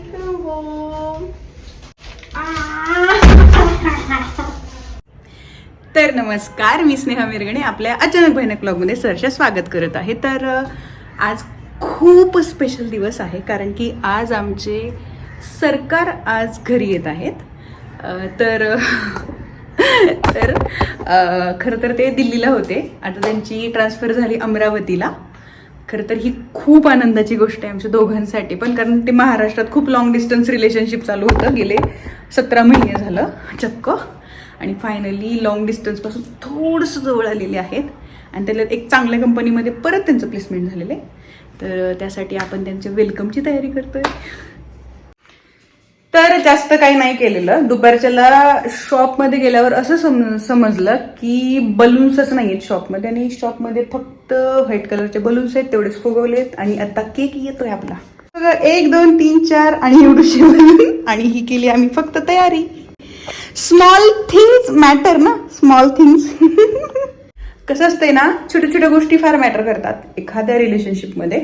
तर नमस्कार मी स्नेहा मिरगणे आपल्या अचानक भयानक ब्लॉगमध्ये सरच्या स्वागत करत आहे. तर आज खूप स्पेशल दिवस आहे कारण की आज आमचे सरकार आज घरी येत आहेत. तर तर खरं तर ते दिल्लीला होते. आता त्यांची ट्रान्सफर झाली अमरावतीला. खरं तर ही खूप आनंदाची गोष्ट आहे आमच्या दोघांसाठी. पण कारण ते महाराष्ट्रात खूप लॉंग डिस्टन्स रिलेशनशिप चालू होतं. गेले सतरा महिने झालं. चक्क. आणि फायनली लॉंग डिस्टन्सपासून थोडंसं जवळ आलेले आहेत. आणि त्याला एक चांगल्या कंपनीमध्ये परत त्यांचं प्लेसमेंट झालेलं आहे. तर त्यासाठी आपण त्यांच्या वेलकमची तयारी करतोय. तर जास्त काही नाही केलेलं. दुपारच्याला शॉपमध्ये गेल्यावर असं सम समजलं की बलून्सच नाही आहेत शॉपमध्ये आणि शॉपमध्ये फक्त व्हाईट कलरचे बलून्स आहेत तेवढेच फुगवलेत आणि आता केक येतोय आपला. बघा, एक दोन तीन चार आणि एवढीशी बलून आणि ही केली आम्ही फक्त तयारी. स्मॉल थिंग्स मॅटर ना? स्मॉल थिंग्स कसं असतंय ना छोट्या छोट्या गोष्टी फार मॅटर करतात एखाद्या रिलेशनशिपमध्ये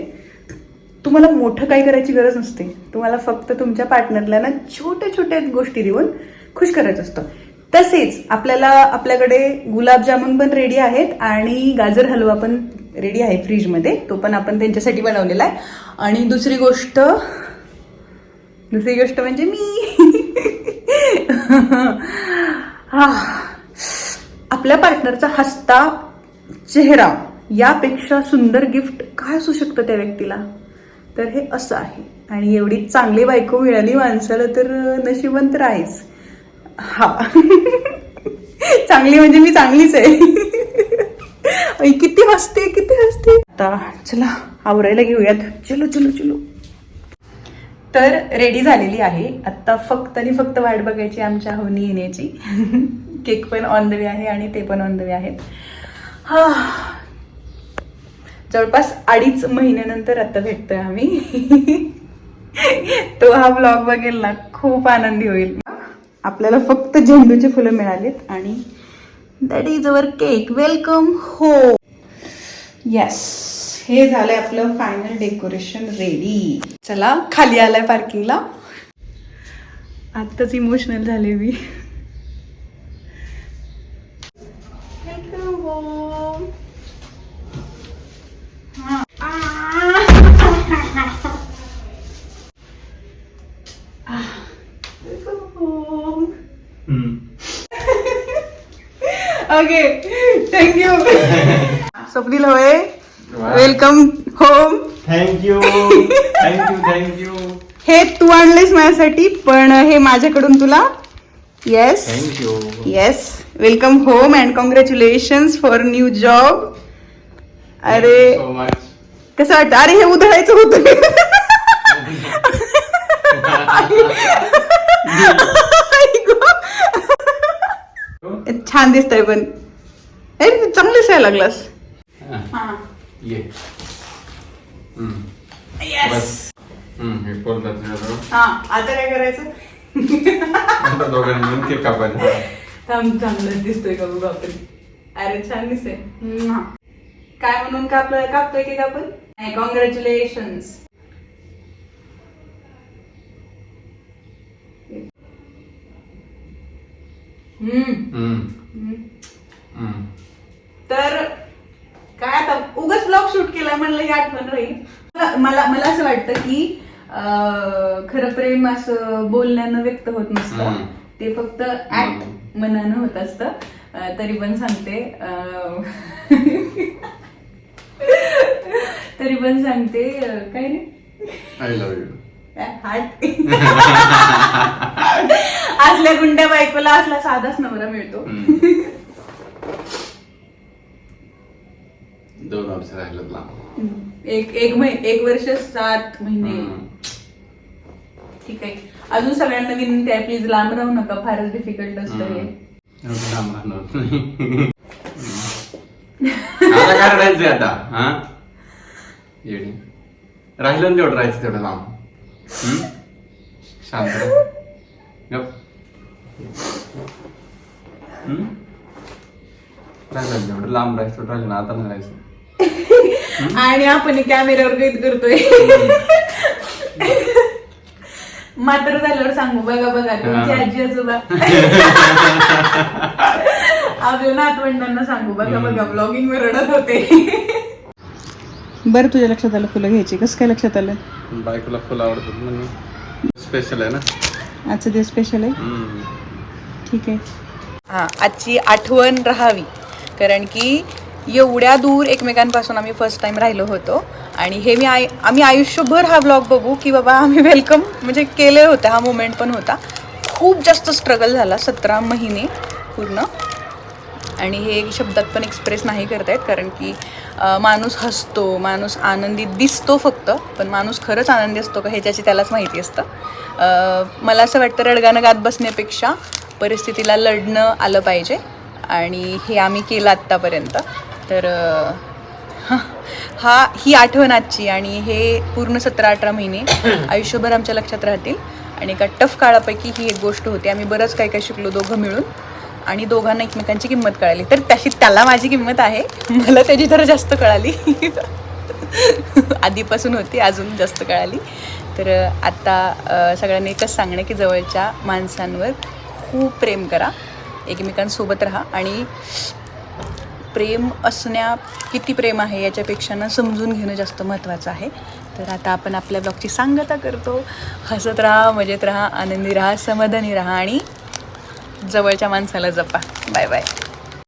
तुम्हाला मोठं काही करायची गरज नसते. तुम्हाला फक्त तुमच्या पार्टनरला ना छोट्या छोट्या गोष्टी देऊन खुश करायचं असतं. तसेच आपल्याला आपल्याकडे गुलाबजामुन पण रेडी आहेत आणि गाजर हलवा पण रेडी आहे फ्रीजमध्ये तो पण आपण त्यांच्यासाठी बनवलेला आहे. आणि दुसरी गोष्ट दुसरी गोष्ट म्हणजे मी. हा. आपल्या पार्टनरचा हसता चेहरा यापेक्षा सुंदर गिफ्ट काय असू शकतं त्या व्यक्तीला? तर हे असं आहे. आणि एवढी चांगली बायको मिळाली माणसाला तर नशिबंत तर आहेच हा. चांगली म्हणजे मी चांगलीच आहे. किती हसते किती हसते. आता चला आवरायला घेऊयात. चलो चलो चलो. तर रेडी झालेली आहे. आत्ता फक्त आणि फक्त वाट बघायची आमच्या होनी येण्याची. केक पण ऑन द वे आहे आणि ते पण ऑन द वे आहेत. हा. जवळपास अडीच महिन्यानंतर आता भेटतोय आम्ही. तो हा ब्लॉग बघेल ना खूप आनंदी होईल. आपल्याला फक्त झेंडूचे फुलं मिळालीत आणि that is our cake welcome हो येस हे झालंय आपलं फायनल डेकोरेशन रेडी चला खाली आलाय पार्किंगला आत्ताच इमोशनल झाले मी. ओके थँक्यू स्वप्नील होय welcome home thank you thank you thank you हे तू आणलेस माझ्यासाठी पण हे माझ्याकडून तुला. Yes thank you yes welcome home and congratulation for new job अरे कसं वाटतं? अरे हे उधळायचं होतं. छान दिसतंय पण. अरे तू दिसायला लागलास. ये. हम्म, येस बस. हम्म, हे. हा आता काय करायचं? आता दोघांनी मिळून केक कापायचा थांब दिसतोय का बघू आपण. अरे छान दिसतंय. म्वा. काय म्हणून कापलं कापतोय की आपण? कॉंग्रॅच्युलेशन हम्म हम्म, हम्म. हम्म. तर काय आता उगाच ब्लॉग शूट केलाय म्हणलं ही आठवण राहील. मला मला असं वाटतं की खरं प्रेम असं बोलण्यानं व्यक्त होत नसतं. ते फक्त ऍक्ट मनानं होत असतं. तरी पण सांगते तरी पण सांगते काय रे? आय लव्ह यू हार्ट असल्या गुंड्या बायकोला असला साधाच नवरा मिळतो. दोन वर्ष राहिलं लांब. एक एक महिने एक वर्ष सात महिने. ठीक आहे. अजून सगळ्यांना विनंती आहे प्लीज लांब राहू नका फारच डिफिकल्ट असतं हे. एवढं लांब राहणार नाही. आता काय राहायचंय आता? हा? येडी. राहिलं ना तेवढं राहायचं तेवढं लांब. हम्म? शांत राह. गप. राहिलं लांब राहायचं तेवढं राहिलं ना आता नाही राहायचं. आणि आपण कॅमेऱ्यावर कैद करतोय मात्र झाल्यावर सांगू बघा बघा तुमची. आजी आजोबा. आपल्या नातवंडांना सांगू बघा बघा ब्लॉगिंग वर रडत होते. बरं तुझ्या लक्षात आलं फुलं घ्यायची. कसं काय लक्षात आलं? बायकोला फुलं आवडतात म्हणून. स्पेशल आहे ना? आजचा दिवस स्पेशल आहे. ठीक आहे. हां आजची आठवण राहावी. कारण की एवढ्या दूर एकमेकांपासून आम्ही फर्स्ट टाइम राहिलो होतो. आणि हे मी आय आम्ही आयुष्यभर हा ब्लॉग बघू की बाबा आम्ही वेलकम म्हणजे केले होते हा मुमेंट पण होता. खूप जास्त स्ट्रगल झाला सतरा महिने पूर्ण. आणि हे शब्दात पण एक्सप्रेस नाही करतायत कारण की माणूस हसतो माणूस आनंदी दिसतो फक्त पण माणूस खरंच आनंदी असतो का ह्याच्याची त्यालाच माहिती असतं. मला असं वाटतं रडगाणं गात बसण्यापेक्षा परिस्थितीला लढणं आलं पाहिजे आणि हे आम्ही केलं आत्तापर्यंत. तर हा ही आठवण आजची आणि हे पूर्ण सतरा अठरा महिने आयुष्यभर आमच्या लक्षात राहतील आणि एका टफ काळापैकी ही एक गोष्ट होती. आम्ही बरंच काय काय शिकलो दोघं मिळून. आणि दोघांना एकमेकांची किंमत कळाली. तर तशी त्याला माझी किंमत आहे मला त्याची जरा जास्त कळाली. आधीपासून होती अजून जास्त कळाली. तर आता सगळ्यांनी एकच सांगणं की जवळच्या माणसांवर खूप प्रेम करा. एकमेकांसोबत राहा आणि प्रेम असण्या किती प्रेम आहे याच्यापेक्षा ना समजून घेणं जास्त महत्त्वाचं आहे. तर आता आपण आपल्या ब्लॉगची सांगता करतो. हसत राहा मजेत राहा आनंदी राहा समाधानी राहा आणि जवळच्या माणसाला जपा. Bye bye.